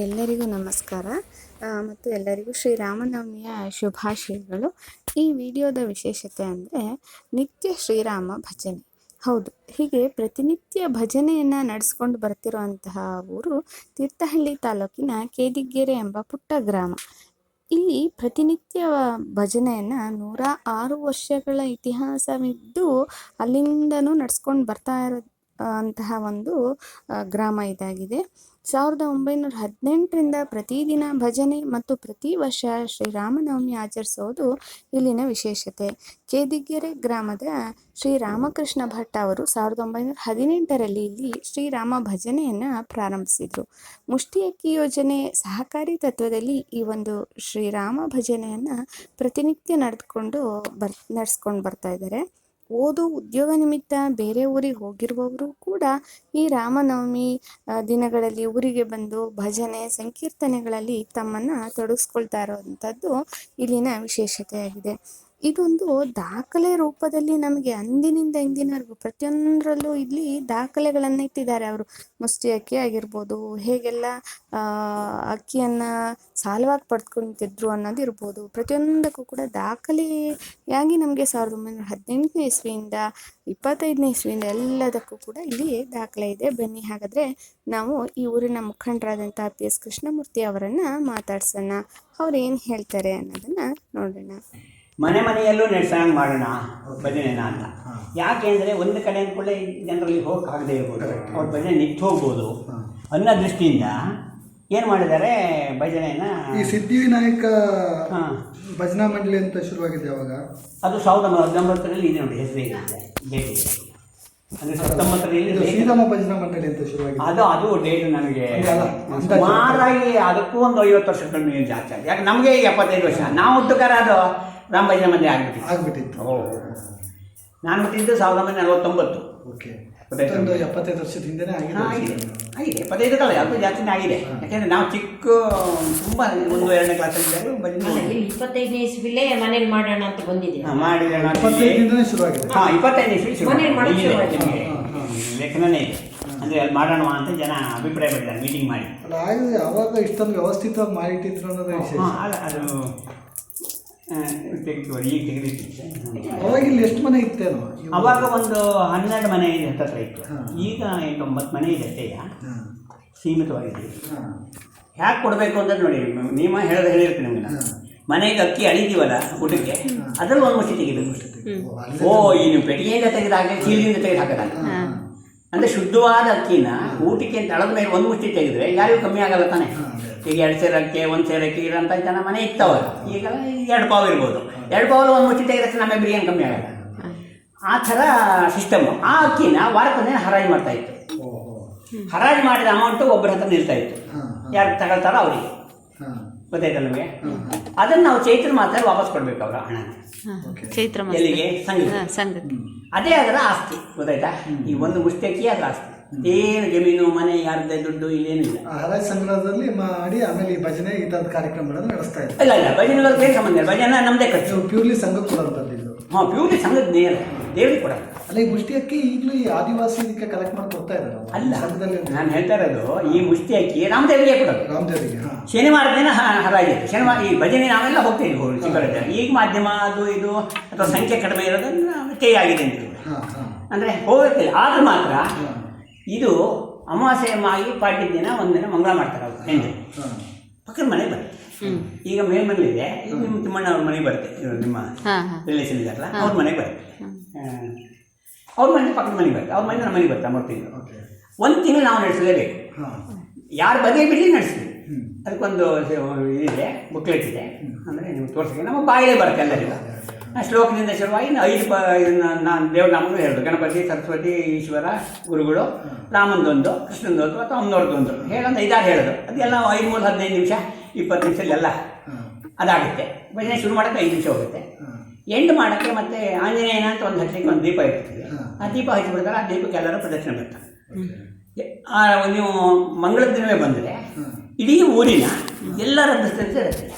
ಎಲ್ಲರಿಗೂ ನಮಸ್ಕಾರ. ಮತ್ತು ಎಲ್ಲರಿಗೂ ಶ್ರೀರಾಮನವಮಿಯ ಶುಭಾಶಯಗಳು. ಈ ವಿಡಿಯೋದ ವಿಶೇಷತೆ ಅಂದರೆ ನಿತ್ಯ ಶ್ರೀರಾಮ ಭಜನೆ. ಹೌದು, ಹೀಗೆ ಪ್ರತಿನಿತ್ಯ ಭಜನೆಯನ್ನು ನಡೆಸ್ಕೊಂಡು ಬರ್ತಿರುವಂತಹ ಊರು ತೀರ್ಥಹಳ್ಳಿ ತಾಲೂಕಿನ ಕೇದಿಗೆರೆ ಎಂಬ ಪುಟ್ಟ ಗ್ರಾಮ. ಇಲ್ಲಿ ಪ್ರತಿನಿತ್ಯ ಭಜನೆಯನ್ನು ನೂರ ಆರು ವರ್ಷಗಳ ಇತಿಹಾಸವಿದ್ದು ಅಲ್ಲಿಂದನೂ ನಡ್ಸ್ಕೊಂಡು ಬರ್ತಾ ಇರೋ ಅಂತಹ ಒಂದು ಗ್ರಾಮ ಇದಾಗಿದೆ. ಸಾವಿರದ ಒಂಬೈನೂರ ಹದಿನೆಂಟರಿಂದ ಪ್ರತಿದಿನ ಭಜನೆ ಮತ್ತು ಪ್ರತಿ ವರ್ಷ ಶ್ರೀರಾಮನವಮಿ ಆಚರಿಸೋದು ಇಲ್ಲಿನ ವಿಶೇಷತೆ. ಕೇದಿಗೆರೆ ಗ್ರಾಮದ ಶ್ರೀ ರಾಮಕೃಷ್ಣ ಭಟ್ ಅವರು ಸಾವಿರದ ಒಂಬೈನೂರ ಹದಿನೆಂಟರಲ್ಲಿ ಇಲ್ಲಿ ಶ್ರೀರಾಮ ಭಜನೆಯನ್ನು ಪ್ರಾರಂಭಿಸಿದರು. ಮುಷ್ಟಿ ಅಕ್ಕಿ ಯೋಜನೆ ಸಹಕಾರಿ ತತ್ವದಲ್ಲಿ ಈ ಒಂದು ಶ್ರೀರಾಮ ಭಜನೆಯನ್ನು ಪ್ರತಿನಿತ್ಯ ನಡೆದುಕೊಂಡು ಬರ್, ನಡೆಸ್ಕೊಂಡು ಬರ್ತಾ ಇದ್ದಾರೆ. ಓದು ಉದ್ಯೋಗ ನಿಮಿತ್ತ ಬೇರೆ ಊರಿಗೆ ಹೋಗಿರುವವರು ಕೂಡ ಈ ರಾಮನವಮಿ ದಿನಗಳಲ್ಲಿ ಊರಿಗೆ ಬಂದು ಭಜನೆ, ಸಂಕೀರ್ತನೆಗಳಲ್ಲಿ ತಮ್ಮನ್ನು ತೊಡಗಿಸ್ಕೊಳ್ತಾ ಇರೋವಂಥದ್ದು ಇಲ್ಲಿನ ವಿಶೇಷತೆಯಾಗಿದೆ. ಇದೊಂದು ದಾಖಲೆ ರೂಪದಲ್ಲಿ ನಮಗೆ ಅಂದಿನಿಂದ ಇಂದಿನವರೆಗೂ ಪ್ರತಿಯೊಂದರಲ್ಲೂ ಇಲ್ಲಿ ದಾಖಲೆಗಳನ್ನ ಇಟ್ಟಿದ್ದಾರೆ ಅವರು. ಮುಷ್ಟಿ ಅಕ್ಕಿ ಆಗಿರ್ಬೋದು, ಹೇಗೆಲ್ಲ ಅಕ್ಕಿಯನ್ನು ಸಾಲವಾಗಿ ಪಡ್ಕೊಂತಿದ್ರು ಅನ್ನೋದು ಇರ್ಬೋದು. ಪ್ರತಿಯೊಂದಕ್ಕೂ ಕೂಡ ದಾಖಲೆಯಾಗಿ ನಮಗೆ ಸಾವಿರದ ಒಂಬೈನೂರ ಹದಿನೆಂಟನೇ ಇಸ್ವಿಯಿಂದ ಇಪ್ಪತ್ತೈದನೇ ಇಸ್ವಿಯಿಂದ ಎಲ್ಲದಕ್ಕೂ ಕೂಡ ಇಲ್ಲಿ ದಾಖಲೆ ಇದೆ. ಬನ್ನಿ, ಹಾಗಾದ್ರೆ ನಾವು ಈ ಊರಿನ ಮುಖಂಡರಾದಂಥ ಪಿ ಎಸ್ ಕೃಷ್ಣಮೂರ್ತಿ ಅವರನ್ನು ಮಾತಾಡ್ಸೋಣ. ಅವ್ರು ಏನು ಹೇಳ್ತಾರೆ ಅನ್ನೋದನ್ನ ನೋಡೋಣ. ಮನೆ ಮನೆಯಲ್ಲೂ ನಡೆಸಂಗೆ ಮಾಡೋಣ ಭಜನೆನ ಅಂತ. ಯಾಕೆ ಅಂದರೆ ಒಂದು ಕಡೆ ಅಂದ್ಕೊಳ್ಳೆ ಜನರಲ್ಲಿ ಹೋಗಕ್ಕಾಗದೇ ಇರ್ಬೋದು. ಅವ್ರ ಭಜನೆ ನಿಂತು ಹೋಗ್ಬೋದು. ಅನ್ನೋ ದೃಷ್ಟಿಯಿಂದ ಏನು ಮಾಡಿದ್ದಾರೆ ಭಜನೆಯನ್ನು? ಈ ಸಿದ್ಧಿವಿನಾಯಕ ಭಜನಾ ಮಂಡಳಿ ಅಂತ ಶುರುವಾಗಿದೆ ಅವಾಗ ಅದು ಸಾವಿರದ ಒಂಬೈನೂರ ಹತ್ತೊಂಬತ್ತರಲ್ಲಿ ಇದೆ ನೋಡಿ ಹೆಸರು ಇದೆ ಇದೆ ಅಂದರೆ ಹತ್ತೊಂಬತ್ತರಲ್ಲಿ ಇದು date- ಶ್ರೀರಾಮ ಭಜನಾ ಮಂಡಳಿ ಅಂತ ಶುರುವಾಗಿದೆ. ಅದು ಅದು ಡೇಟ್ ನನಗೆ ಅಲ್ಲ, ಅಂದಾಜು. ಸುಮಾರಾಗಿ ಅದಕ್ಕೂ ಒಂದು ಐವತ್ತು ವರ್ಷ ಕಮ್ಮಿ ಜಾಸ್ತಿ ಆಗಿದೆ. ಯಾಕೆ ನಮಗೆ ಎಪ್ಪತ್ತೈದು ವರ್ಷ ನಾವು ಹುಟ್ಟುಕಾರ ಅದು ರಾಮ ಭಜನೆ ಮಂದಿರ ಆಗ್ಬಿಟ್ಟಿತ್ತು. ಆಗ್ಬಿಟ್ಟಿತ್ತು. ಓ ನಾನು ಹುಟ್ಟಿದ್ದು ಸಾವಿರದ ಒಂಬೈನೂರ ನಲವತ್ತೊಂಬತ್ತು. ಓಕೆ? ಒಂದು ಎಪ್ಪತ್ತೈದು ವರ್ಷದ ಹಿಂದೆನೇ ಆಗಿದೆ. ಆಗಿದೆ. ಎಪ್ಪತ್ತೈದು ಕಾಲ ಯಾವುದು ಜಾಸ್ತಿನೇ ಆಗಿದೆ. ಯಾಕೆಂದ್ರೆ ನಾವು ಚಿಕ್ಕ ತುಂಬ ಒಂದು ಎರಡನೇ ಕ್ಲಾಸಲ್ಲಿ ಇಲ್ಲಿ ಇಪ್ಪತ್ತೈದನೇ ಇಸ್ವಿಲೇ ಮನೇಲಿ ಮಾಡೋಣ ಅಂತ ಬಂದಿದ್ದೀವಿ ಹಾ, ಮಾಡಿದ್ರೆ ಶುರು ಆಗಿದೆ ಹಾಂ ಇಪ್ಪತ್ತೈದು ಇಸ್ವಿ ಶುರು. ಮನೇಲಿ. ನಿಮಗೆ. ಲೇಖನನೇ ಇದೆ. ಅಂದರೆ ಅಲ್ಲಿ ಮಾಡೋಣ ಅಂತ ಜನ ಅಭಿಪ್ರಾಯ ಪಡ್ತಾರೆ ಮೀಟಿಂಗ್ ಮಾಡಿ. ಅಲ್ಲ ಆಗಿದೆ. ಅವಾಗ ಇಷ್ಟೊಂದು ವ್ಯವಸ್ಥಿತವಾಗಿ ಮಾಡಿಟ್ಟಿದ್ರು ಅನ್ನೋದು ವಿಶೇಷ. ಹಾಂ ಅಲ್ಲ ಅದು ತೆಗೆದು ಈಗ ಇಲ್ಲಿ ಎಷ್ಟು ಮನೆ ಇತ್ತೇನೋ ಅವಾಗ ಒಂದು ಹನ್ನೆರಡು ಮನೆ ಇದೆ ಹತ್ತತ್ರ ಇತ್ತು. ಈಗ ಎಂಟು ಒಂಬತ್ತು ಮನೆ ಇದೆ ಅಷ್ಟೇಯ ಸೀಮಿತವಾಗಿದೆ. ಹ್ಯಾಕ್ ಕೊಡಬೇಕು ಅಂತ ನೋಡಿ ನಿಯಮ ಹೇಳೋದು ಹೇಳಿರ್ತೀನಿ ನಿಮಗೆ ನಾನು. ಮನೆಗೆ ಅಕ್ಕಿ ಅಳಿತೀವಲ್ಲ ಊಟಕ್ಕೆ ಅದ್ರಲ್ಲಿ ಒಂದು ಮುಷ್ಟಿ ತೆಗೆದು ಓ, ಈ ನೀವು ಪೆಟ್ಟಿಗೆಯಿಂದ ತೆಗೆದು ಹಾಕಿ ಚೀಲಿಂದ ತೆಗೆದು ಹಾಕೋದಲ್ಲ. ಅಂದರೆ ಶುದ್ಧವಾದ ಅಕ್ಕಿನ ಊಟಕ್ಕೆ ಅಂತ ಅಳದ ಮೇಲೆ ಒಂದು ಮುಷ್ಟಿ ತೆಗೆದ್ರೆ ಯಾರಿಗೂ ಕಮ್ಮಿ ಆಗಲ್ಲ ತಾನೆ. ಈಗ ಎರಡು ಸೇರಕ್ಕೆ ಒಂದು ಸೇರಕ್ಕೆ ಇರೋಂಥ ಜನ ಮನೆ ಇತ್ತವಲ್ಲ ಈಗ ಎರಡು ಪಾವು ಇರ್ಬೋದು. ಎರಡು ಪಾವಲ್ಲಿ ಒಂದು ಮುಷ್ಟಿ ತೆಗೆದ್ರೆ ನಮ್ಮ ಬಿರಿಯಾನಿ ಕಮ್ಮಿ ಆಗಲ್ಲ. ಆ ಥರ ಸಿಸ್ಟಮ್ ಆ ಅಕ್ಕಿನ ವಾರಕ್ಕೊಂದೇ ಹರಾಜು ಮಾಡ್ತಾ ಇತ್ತು. ಹರಾಜು ಮಾಡಿದ ಅಮೌಂಟು ಒಬ್ಬರ ಹತ್ರ ನಿಲ್ತಾ ಇತ್ತು. ಯಾರು ತಗೊಳ್ತಾರೋ ಅವರಿಗೆ. ಗೊತ್ತಾಯ್ತಲ್ಲ ಗೊತ್ತಾಯ್ತಾ ನಮಗೆ? ಅದನ್ನು ನಾವು ಚೈತ್ರ ಮಾತ್ರ ವಾಪಸ್ ಕೊಡ್ಬೇಕು ಅವರ ಹಣ. ಚೈತ್ರ ಎಲ್ಲಿಗೆ? ಸಂಘ ಅದೇ ಅದರ ಆಸ್ತಿ. ಗೊತ್ತಾಯ್ತಾ? ಈ ಒಂದು ಮುಷ್ಟಿ ಅಕ್ಕಿ ಅದರ ಆಸ್ತಿ. ಏನು ಜಮೀನು ಮನೆ ಯಾರ್ದೇ ದುಡ್ಡು ಇಲ್ಲೇನಿಲ್ಲ ಹರಾಜ್ ಸಂಗ್ರಹದಲ್ಲಿ ಮಾಡಿ ಆಮೇಲೆ ಈ ಭಜನೆ ಈ ಥರದ ಕಾರ್ಯಕ್ರಮಗಳನ್ನು ನಡೆಸ್ತಾ ಇದ್ದಾರೆ. ಇಲ್ಲ ಇಲ್ಲ ಭಜನೆಗಳಿಗೆ ಏನು ಸಂಬಂಧ ಇಲ್ಲ. ಭಜನೆ ನಮ್ಮದೇ ಖರ್ಚು ಪ್ಯೂರ್ಲಿ ಸಂಘಕ್ಕೆ ಕೊಡೋಂಥದ್ದು ಇದು. ಹಾಂ ಪ್ಯೂರ್ಲಿ ಸಂಘದ ನೇರ ದೇವ್ರಿಗೆ ಕೊಡೋದು ಅಲ್ಲ ಈ ಮುಷ್ಟಿ ಅಕ್ಕಿ ಈಗಲೂ ಈ ಆದಿವಾಸಿ ಇದಕ್ಕೆ ಕಲೆಕ್ಟ್ ಮಾಡಿ ಕೊಡ್ತಾ ಇದ್ದಾರೆ ಅಲ್ಲ ಸಂಘದಲ್ಲಿ ನಾನು ಹೇಳ್ತಾ ಇರೋದು ಈ ಮುಷ್ಟಿ ಅಕ್ಕಿ ರಾಮದೇವರಿಗೆ ಕೊಡೋದು ರಾಮದೇವರಿಗೆ ಹಾ. ಶನಿವಾರ ದಿನ ಹರಾಜಿ ಶನಿವಾರ ಈ ಭಜನೆ ನಾವೆಲ್ಲ ಹೋಗ್ತೀವಿ ಹೋಗಿ ಚಿಕ್ಕವರಿದ್ದಾಗ ಈಗ ಮಾಧ್ಯಮ ಅದು ಇದು ಅಥವಾ ಸಂಖ್ಯೆ ಕಡಿಮೆ ಇರೋದನ್ನ ಕೈ ಆಗಿದೆ ಅಂತ ಅಂದರೆ ಹೋಗುತ್ತೆ ಆದ್ರೂ ಮಾತ್ರ ಇದು ಅಮಾವಾಸ್ಯ ಮಾಗಿ ಪಾಟಿ ದಿನ ಒಂದಿನ ಮಂಗಳ ಮಾಡ್ತಾರೆ ಅವರು ಹೆಂಗೆ ಪಕ್ಕದ ಮನೆಗೆ ಬರುತ್ತೆ. ಈಗ ಮೇಲ್ಮನೇಲಿದೆ ಈಗ ನಿಮ್ಮ ತಿಮ್ಮಣ್ಣ ಅವ್ರ ಮನೆಗೆ ಬರುತ್ತೆ ಇವ್ರು ನಿಮ್ಮ ರಿಲೇಷನ್ ಇದ್ದಾರಲ್ಲ ಅವ್ರ ಮನೆಗೆ ಬರುತ್ತೆ. ಅವ್ರ ಮನೆ ಪಕ್ಕದ ಮನೆಗೆ ಬರುತ್ತೆ. ಅವ್ರ ಮನೆ ನಮ್ಮ ಮನೆಗೆ ಬರುತ್ತೆ ಮೂರು ತಿಂಗಳು. ಓಕೆ. ಒಂದು ತಿಂಗಳು ನಾವು ನಡೆಸಲೇಬೇಕು. ಯಾರು ಬದಿಗೆ ಬಿಡಲಿ ನಡೆಸ್ತೀವಿ. ಹ್ಮ್. ಅದಕ್ಕೊಂದು ಇದಿದೆ ಬುಕ್ಲೆಟ್ ಇದೆ. ಅಂದರೆ ನಿಮ್ಗೆ ತೋರಿಸಿ ನಮ್ಮ ಬಾಯಿಲೇ ಬರುತ್ತೆ ಎಲ್ಲರಿಗೂ. ಶ್ಲೋಕದಿಂದ ಶುರುವಾಗಿ ಐದು ಪ ಇದನ್ನ ನಾನು ದೇವ್ರ ನಾಮನೂ ಹೇಳೋದು ಗಣಪತಿ, ಸರಸ್ವತಿ, ಈಶ್ವರ, ಗುರುಗಳು, ರಾಮಂದೊಂದು, ಕೃಷ್ಣಂದೊಂದು ಅಥವಾ ಅಮ್ಮನವ್ರದ್ದೊಂದು. ಹೇಳೋದು ಐದಾರು ಹೇಳೋದು. ಅದೆಲ್ಲ ಐದು ಮೂರು ಹದಿನೈದು ನಿಮಿಷ, ಇಪ್ಪತ್ತು ನಿಮಿಷದಲ್ಲೆಲ್ಲ ಹಾ ಅದಾಗುತ್ತೆ. ಭಜನೆ ಶುರು ಮಾಡೋಕ್ಕೆ ಐದು ನಿಮಿಷ ಹೋಗುತ್ತೆ. ಎಂಡ್ ಮಾಡೋಕ್ಕೆ ಮತ್ತೆ ಆಂಜನೇಯನ ಅಂತ ಒಂದು ಹಚ್ಚಲಿಕ್ಕೆ ಒಂದು ದೀಪ ಇರ್ತದೆ. ಆ ದೀಪ ಹಚ್ಚಿಬಿಡ್ತಾರೆ ಆ ದೀಪಕ್ಕೆ ಎಲ್ಲರೂ ಪ್ರದಕ್ಷಿಣೆ ಬರ್ತಾರೆ ನೀವು ಮಂಗಳ ದಿನವೇ ಬಂದರೆ, ಇಡೀ ಊರಿನ ಎಲ್ಲರ ದೃಷ್ಟಿಯಲ್ಲಿ ಇರುತ್ತೆ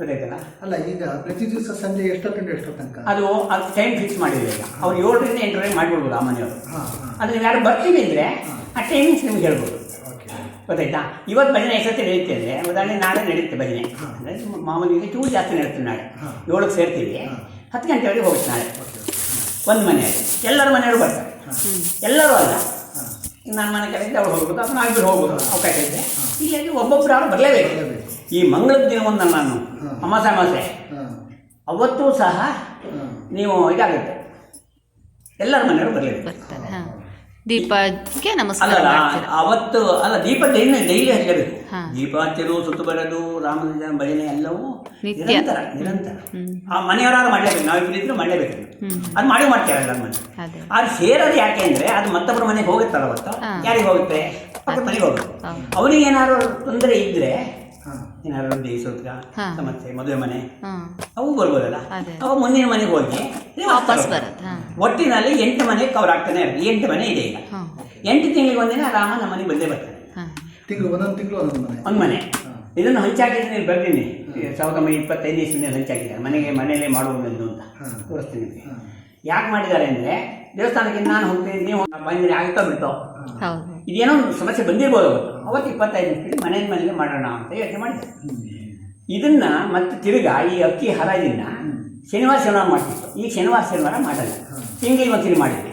ಗೊತ್ತಾಯ್ತಲ್ಲ? ಅಲ್ಲ ಈಗ ಪ್ರತಿ ದಿವಸ ಸಂಜೆ ಎಷ್ಟೊತ್ತಿಂದ ಎಷ್ಟೋ ತನಕ ಅದು ಅದು ಟೈಮ್ ಫಿಕ್ಸ್ ಮಾಡಿಲ್ಲ ಈಗ. ಅವ್ರು ಏಳರಿಂದ ಎಂಟರವರೆಗೆ ಮಾಡಿಬಿಡ್ಬೋದು ಆ ಮನೆಯವರು. ಆದರೆ ನೀವು ಯಾರು ಬರ್ತೀವಿ ಅಂದರೆ ಆ ಟೈಮಿಂಗ್ಸ್ ನಿಮ್ಗೆ ಹೇಳ್ಬೋದು. ಗೊತ್ತಾಯ್ತಾ? ಇವತ್ತು ಭಜನೆ ಎಷ್ಟೊತ್ತಿ ನಡೆಯುತ್ತೆ ಅಂದರೆ ಉದಾಹರಣೆ ನಾಳೆ ನಡೆಯುತ್ತೆ ಭಜನೆ. ಅಂದರೆ ಮಾಮೂಲಿ ಚೂರು ಜಾಸ್ತಿ ನಡೀತೀವಿ ನಾಳೆ. ಏಳಕ್ಕೆ ಸೇರ್ತೀವಿ. ಹತ್ತು ಗಂಟೆವರೆಗೆ ಹೋಗುತ್ತೆ ನಾಳೆ. ಒಂದು ಮನೆಯಲ್ಲಿ. ಎಲ್ಲರ ಮನೆಯವರು ಬರ್ತಾರೆ. ಎಲ್ಲರೂ ಅಲ್ಲ. ನನ್ನ ಮನೆ ಕಡೆಯಿಂದ ಅವ್ರು ಹೋಗ್ಬೋದು ಅಥವಾ ನಾವಿಬ್ಬರು ಹೋಗ್ಬೋದು ಅವಕಾಶ ಇದೆ ಇಲ್ಲಿ ಒಬ್ಬೊಬ್ಬರು ಯಾರು ಬರಲೇಬೇಕು. ಈ ಮಂಗಳದ ದಿನವನ್ನು ನಾನು. ಅಮಾಸೆ ಅಮಾಸೆ. ಅವತ್ತೂ ಸಹ ನೀವು ಇದಾಗುತ್ತೆ. ಎಲ್ಲರ ಮನೆಯವರು ಬರಲಿ. ದೀಪಕ್ಕೆ ನಮಸ್ಕಾರ ಅಲ್ಲ ಅವತ್ತು ಅಲ್ಲ ದೀಪ ಡೈಲಿ ಡೈಲಿ ಹಚ್ಚಬೇಕು. ದೀಪ ಹಚ್ಚಲು ಸುತ್ತು ಬರೋದು ರಾಮನ ಭಜನೆ ಎಲ್ಲವೂ. ನಿರಂತರ ನಿರಂತರ. ಆ ಮನೆಯವರಾದ್ರೂ ಮಾಡಲೇಬೇಕು. ನಾವು ಇಬ್ಬರಿದ್ರು ಮಾಡಲೇಬೇಕು. ಅದು ಮಾಡಿ ಮಾಡ್ತಾರೆ ಎಲ್ಲರ ಮನೆ. ಅದೇ. ಸೇರೋದು ಯಾಕೆ ಅಂದ್ರೆ ಅದು ಮತ್ತೊಬ್ಬರ ಮನೆಗೆ ಹೋಗುತ್ತಲ್ಲ ಅವತ್ತು. ಯಾರಿಗೆ ಹೋಗುತ್ತೆ? ಪಕ್ಕದ ಮನೆಗೆ ಹೋಗುತ್ತೆ. ಅವನಿಗೆ ಏನಾದ್ರು ತೊಂದರೆ ಇದ್ರೆ ಏನಾದ್ರು ಒಂದು ಸೂತ್ರ ಸಮಸ್ಯೆ ಮದುವೆ ಮನೆ. ಅವು ಬರ್ಬೋದಲ್ಲ. ಅವ ಮುಂದಿನ ಮನೆಗೆ ಹೋಗಿ ವಾಪಸ್ ಬರುತ್ತೆ ಒಟ್ಟಿನಲ್ಲಿ ಎಂಟು ಮನೆ ಕವರ್ ಆಗ್ತಾನೆ ಇರುತ್ತೆ. ಎಂಟು ಮನೆ ಇದೆ ಈಗ. ಎಂಟು ತಿಂಗಳಿಗೆ ಒಂದಿನ ರಾಮ ನಮ್ಮ ಮನೆಗೆ ಬಂದೇ ಬರ್ತಾನೆ ತಿಂಗಳು ಒಂದೊಂದು ತಿಂಗಳು ಒಂದೊಂದು ಮನೆ. ಒಂದು ಮನೆ. ಇದನ್ನು ಹಂಚಾಕಿದ್ರೆ ಇಲ್ಲಿ ಬರ್ತೀನಿ. ಸಾವಿರದ ಒಂಬೈನೂರ ಇಪ್ಪತ್ತೈದು ಇಸ್ವಿನಲ್ಲಿ ಹಂಚಾಕಿದ್ದಾರೆ. ಮನೆಗೆ ಮನೆಯಲ್ಲೇ ಮಾಡುವುದು ಅಂತ. ತೋರಿಸ್ತೀನಿ ಯಾಕೆ ಮಾಡಿದ್ದಾರೆ ಅಂದ್ರೆ ದೇವಸ್ಥಾನಕ್ಕೆ ನಾನು ಹೋಗ್ತೀನಿ ನೀವು ಬಂದರೆ ಆಗ್ತಾ ಬಿಡ್ತು. ಇದೇನೋ ಒಂದು ಸಮಸ್ಯೆ ಬಂದಿರ್ಬೋದು. ಅವತ್ತು ಇಪ್ಪತ್ತೈದು ನಿಮಿಷ ಮನೆ ಮನೆಗೆ ಮಾಡೋಣ ಅಂತ ಯೋಚನೆ ಮಾಡಿದೆ ಇದನ್ನ ಮತ್ತೆ ತಿರುಗಾ ಈ ಅಕ್ಕಿ ಹರಾಜಿನ ಶನಿವಾರ ಶನಿವಾರ ಮಾಡ್ತಿತ್ತು. ಈ ಶನಿವಾರ ಶನಿವಾರ ಮಾಡಲ್ಲ. ತಿಂಗಳ ಒಂದ್ಸರಿ ಮಾಡಿದ್ವಿ.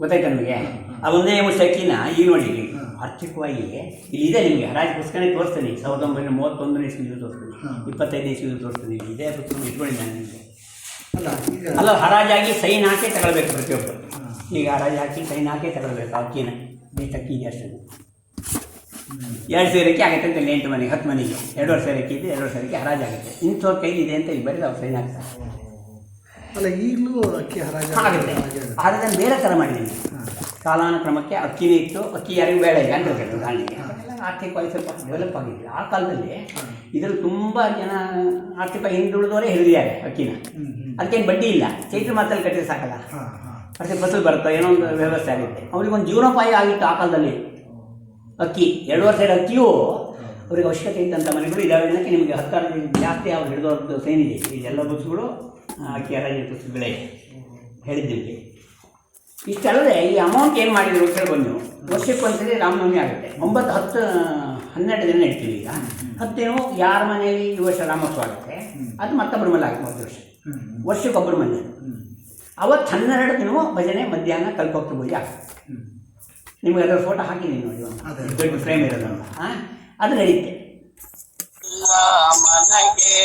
ಗೊತ್ತಾಯ್ತು ನಮಗೆ? ಆ ಒಂದೇ ಅಕ್ಕಿನ ಈಗ ನೋಡಿ ಆರ್ಥಿಕವಾಗಿ ಇಲ್ಲಿ ಇದೆ ನಿಮಗೆ. ಹರಾಜು ಪುಸ್ತಕನೇ ತೋರಿಸ್ತೀನಿ. ಸಾವಿರದ ಒಂಬೈನೂರ ಮೂವತ್ತೊಂದನೇ ಇಸ್ವಿದು ತೋರಿಸ್ತೀನಿ. ಇಪ್ಪತ್ತೈದನೇ ಇಸ್ವಿ ಇಸ್ವಿದು ತೋರಿಸ್ತೀನಿ. ಇದೇ ಪುಸ್ತಕ ಇಟ್ಕೊಂಡಿದ್ದಾನೆ ನಿಮಗೆ. ಅಲ್ಲ ಅಲ್ಲ ಹರಾಜಾಗಿ ಸೈನ್ ಹಾಕಿ ತಗೊಳ್ಬೇಕು ಪ್ರತಿಯೊಬ್ಬರು ಈಗ ಹರಾಜು ಹಾಕಿ ಸೈನ್ ಹಾಕಿ ತಗೊಳ್ಬೇಕು ಅಕ್ಕಿನ ಅಕ್ಕಿ ಅಷ್ಟು. ಎರಡು ಸೇರು ಆಗುತ್ತೆ ಅಂತ ಎಂಟು ಮನೆಗೆ ಹತ್ತು ಮನೆಗೆ. ಎರಡುವರೆ ಸೇರು ಇದೆ ಎರಡುವರೆ ಸೇರು ಹರಾಜಾಗುತ್ತೆ ಇಂಥ ಇಂಥವ್ರ ಕೈಲಿ ಇದೆ ಅಂತ ಇಲ್ಲಿ ಬರೀ ಅವ್ರು ಸೈನ್ ಹಾಕ್ತಾರೆ. ಅಲ್ಲ ಈಗಲೂ ಅಕ್ಕಿ ಹರಾಜು ಆಗುತ್ತೆ. ಆದರೆ ನಾನು ಬೇರೆ ಥರ ಮಾಡಿದ್ದೀನಿ. ಕಾಲಾನುಕ್ರಮಕ್ಕೆ ಅಕ್ಕಿನೇ ಇತ್ತು ಅಕ್ಕಿ ಯಾರಿಗೂ ಬೇಡ ಈಗ ಅಂತ ಅವಾಗೆಲ್ಲ ಆರ್ಥಿಕವಾಗಿ ಸ್ವಲ್ಪ ಡೆವಲಪ್ ಆಗಿದೆ ಆ ಕಾಲದಲ್ಲಿ ಇದರಲ್ಲಿ ತುಂಬ ಜನ ಆರ್ಥಿಕವಾಗಿ ಹಿಂದುಳಿದವರೇ ಹಿಡಿದಿದ್ದಾರೆ ಅಕ್ಕಿನ. ಅದಕ್ಕೇನು ಬಡ್ಡಿ ಇಲ್ಲ. ಚೈತ್ರ ಮಾತಲ್ಲಿ ಕಟ್ಟಿದ್ರೆ ಸಾಕಲ್ಲ. ಪ್ರತಿ ಫಸಲು ಬರುತ್ತೆ ಏನೋ ಒಂದು ವ್ಯವಸ್ಥೆ ಆಗುತ್ತೆ. ಅವ್ರಿಗೊಂದು ಜೀವನೋಪಾಯ ಆಗಿತ್ತು ಆ ಕಾಲದಲ್ಲಿ. ಅಕ್ಕಿ ಎರಡು ವರ್ಷ ಅಕ್ಕಿಯೂ ಅವ್ರಿಗೆ ಅವಶ್ಯಕತೆ ಇದ್ದಂಥ ಮನೆಗಳು ಇದಾವೆ ಅನ್ನೋಕ್ಕೆ ನಿಮಗೆ ಹತ್ತಾರು ಜಾಸ್ತಿ ಅವ್ರು ಹಿಡಿದವ್ರದ್ದು ಸೇನಿದೆ ಇದೆ. ಇದೆಲ್ಲ ಬಸ್ಸುಗಳು ಅಕ್ಕಿ ಹರಾಜು ಬಸ್ಸುಗಳೇ ಹೇಳಿದ್ದಿಲ್ಲಿ. ಇಷ್ಟಲ್ಲದೆ ಈ ಅಮೌಂಟ್ ಏನು ಮಾಡಿದ್ರು ಅಂತ ಹೇಳ್ಬೋದು ನೀವು. ವರ್ಷಕ್ಕೊಂದ್ಸರಿ ರಾಮನವಮಿ ಆಗುತ್ತೆ. ಒಂಬತ್ತು ಹತ್ತು ಹನ್ನೆರಡು ದಿನ ಇಡ್ತೀವಿ ಈಗ. ಹತ್ತು ದಿನ ಯಾರ ಮನೆಯಲ್ಲಿ ಈ ವರ್ಷ ರಾಮೋತ್ಸವ ಆಗುತ್ತೆ? ಅದು ಮತ್ತೊಬ್ಬರ ಮನೆ ಆಗುತ್ತೆ ಒಂದು ವರ್ಷ. ವರ್ಷಕ್ಕೊಬ್ಬರ ಮನೆ. ಅವತ್ತು ಹನ್ನೆರಡು ದಿನವೂ ಭಜನೆ ಮಧ್ಯಾಹ್ನ ಕಲ್ಪೋಕ್ತ ಪೂಜೆ ಆಗ್ತದೆ. ಹ್ಮ್. ನಿಮಗೆ ಅದರ ಫೋಟೋ ಹಾಕಿದ್ದೀನಿ ನೋಡಿ. ದೊಡ್ಡ ಫ್ರೇಮ್ ಇರೋದಲ್ಲ ಹಾಂ ಅದು ನಡೀತೆ. ರಾಮನಗೆ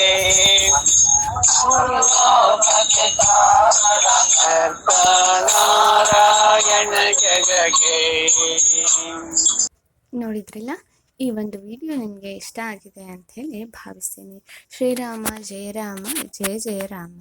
ನೋಡಿದ್ರಲ್ಲ, ಈ ಒಂದು ವಿಡಿಯೋ ನಿಮಗೆ ಇಷ್ಟ ಆಗಿದೆ ಅಂತ ಹೇಳಿ ಭಾವಿಸ್ತೀನಿ. ಶ್ರೀರಾಮ, ಜಯರಾಮ, ಜಯ ಜಯ ರಾಮ